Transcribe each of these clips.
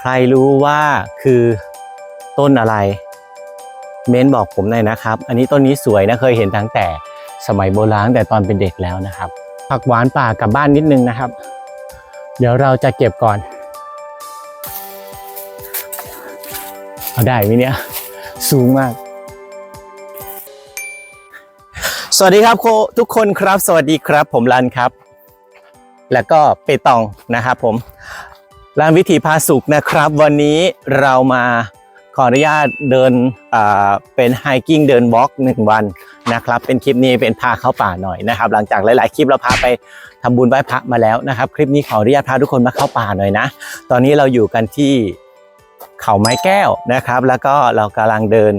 ใครรู้ว่าคือต้นอะไร เม้นบอกผมหน่อยนะครับ อันนี้ต้นนี้สวยนะเคยเห็นตั้งแต่สมัยโบราณแต่ตอนเป็นเด็กแล้วนะครับ ผักหวานป่ากลับบ้านนิดนึงนะครับ เดี๋ยวเราจะเก็บก่อน เอาได้ไหมเนี่ย สูงมากสวัสดีครับทุกคนครับ สวัสดีครับ ผมรันครับ แล้วก็เปตองนะครับผม ร้านวิถีพาสุขนะครับ วันนี้เรามาขออนุญาตเดินเป็นไฮกิ้งเดินวอล์กหนึ่งวันนะครับ เป็นคลิปนี้เป็นพาเข้าป่าหน่อยนะครับ หลังจากหลาย ๆ คลิปเราพาไปทำบุญไหว้พระมาแล้วนะครับ คลิปนี้ขออนุญาตพาทุกคนมาเข้าป่าหน่อยนะ ตอนนี้เราอยู่กันที่เขาไม้แก้วนะครับ แล้วก็เรากำลังเดิน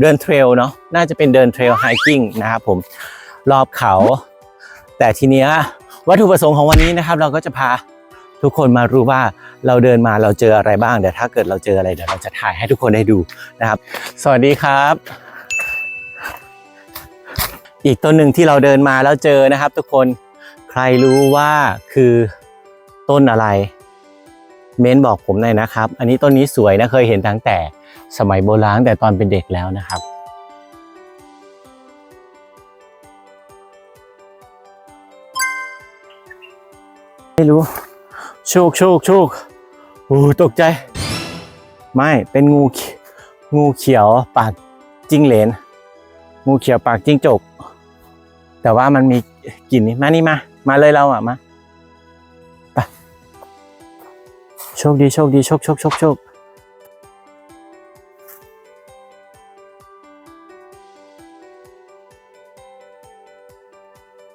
เดินเทรลเนาะน่าจะเป็นเดินเทรลไฮกิ้งนะครับผมรอบเขา แต่ทีเนี้ยวัตถุประสงค์ของวันนี้นะครับ เราก็จะพา ทุกคนมารู้ว่าเราเดินมาเราเจออะไรบ้าง เดี๋ยวถ้าเกิดเราเจออะไรเดี๋ยวเราจะถ่ายให้ทุกคนได้ดูนะครับ สวัสดีครับ อีกต้นหนึ่งที่เราเดินมาแล้วเจอนะครับ ทุกคนใครรู้ว่าคือต้นอะไร เม้นบอกผมหน่อยนะครับ อันนี้ต้นนี้สวยนะเคยเห็นตั้งแต่สมัยโบราณแต่ตอนเป็นเด็กแล้วนะครับไม่รู้ โชคโชคโชคโอ้ตกใจ ไม่เป็นงูเขีงูเขียวปากจิ้งเหลน งูเขียวปากจิ้งจก แต่ว่ามันมีกลิ่นนี่มานี่มา มาเลยเราอะมาไปโชคดีโชคดีโชคโชคโชคโชค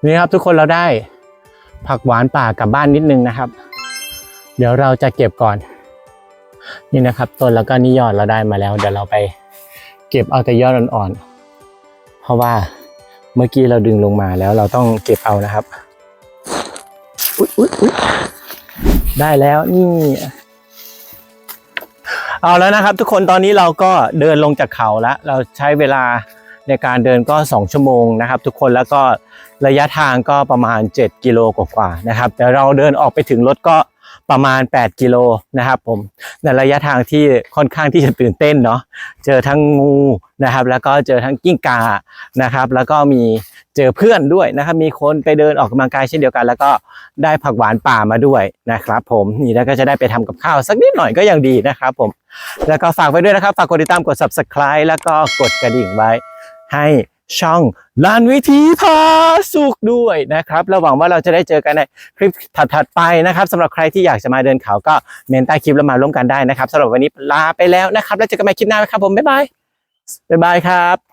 นี่ครับทุกคนเราได้ผักหวานป่ากลับบ้านนิดนึงนะครับ เดี๋ยวเราจะเก็บก่อน นี่นะครับต้นแล้วก็นี่ยอดเราได้มาแล้ว เดี๋ยวเราไปเก็บเอาแต่ยอดอ่อนๆเพราะว่าเมื่อกี้เราดึงลงมาแล้วเราต้องเก็บเอานะครับอุ๊ยอุ๊ยอุ๊ยได้แล้วนี่ เอาแล้วนะครับ ทุกคนตอนนี้เราก็เดินลงจากเขาแล้ว เราใช้เวลาในการเดินก็ 2 ชั่วโมงนะครับ ทุกคนแล้วก็ระยะทางก็ประมาณ 7 กิโลกว่าๆนะครับแต่เราเดินออกไปถึงรถก็ ประมาณ 8 กิโลนะครับผมในระยะทางที่ค่อนข้างที่จะตื่นเต้นเนาะเจอทั้งงูนะครับ แล้วก็เจอทั้งกิ้งกานะครับ แล้วก็มีเจอเพื่อนด้วยนะครับ มีคนไปเดินออกกำลังกายเช่นเดียวกัน แล้วก็ได้ผักหวานป่ามาด้วยนะครับ ผมนี่แล้วก็จะได้ไปทำกับข้าวสักนิดหน่อยก็ยังดีนะครับ ผม แล้วก็ฝากไว้ด้วยนะครับฝากกดติดตามกด subscribe แล้วก็กดกระดิ่งไว้ให้ ช่องลานวิธีพาสุขด้วยนะครับเราหวังว่าเราจะได้เจอกันในคลิปถัดๆไปนะครับสำหรับใครที่อยากจะมาเดินเขาก็เมนใต้คลิปแล้วมาร่วมกันได้นะครับสำหรับวันนี้ลาไปแล้วนะครับ แล้วเจอกันใหม่คลิปหน้าครับผมบ๊ายบายบ๊ายบายครับ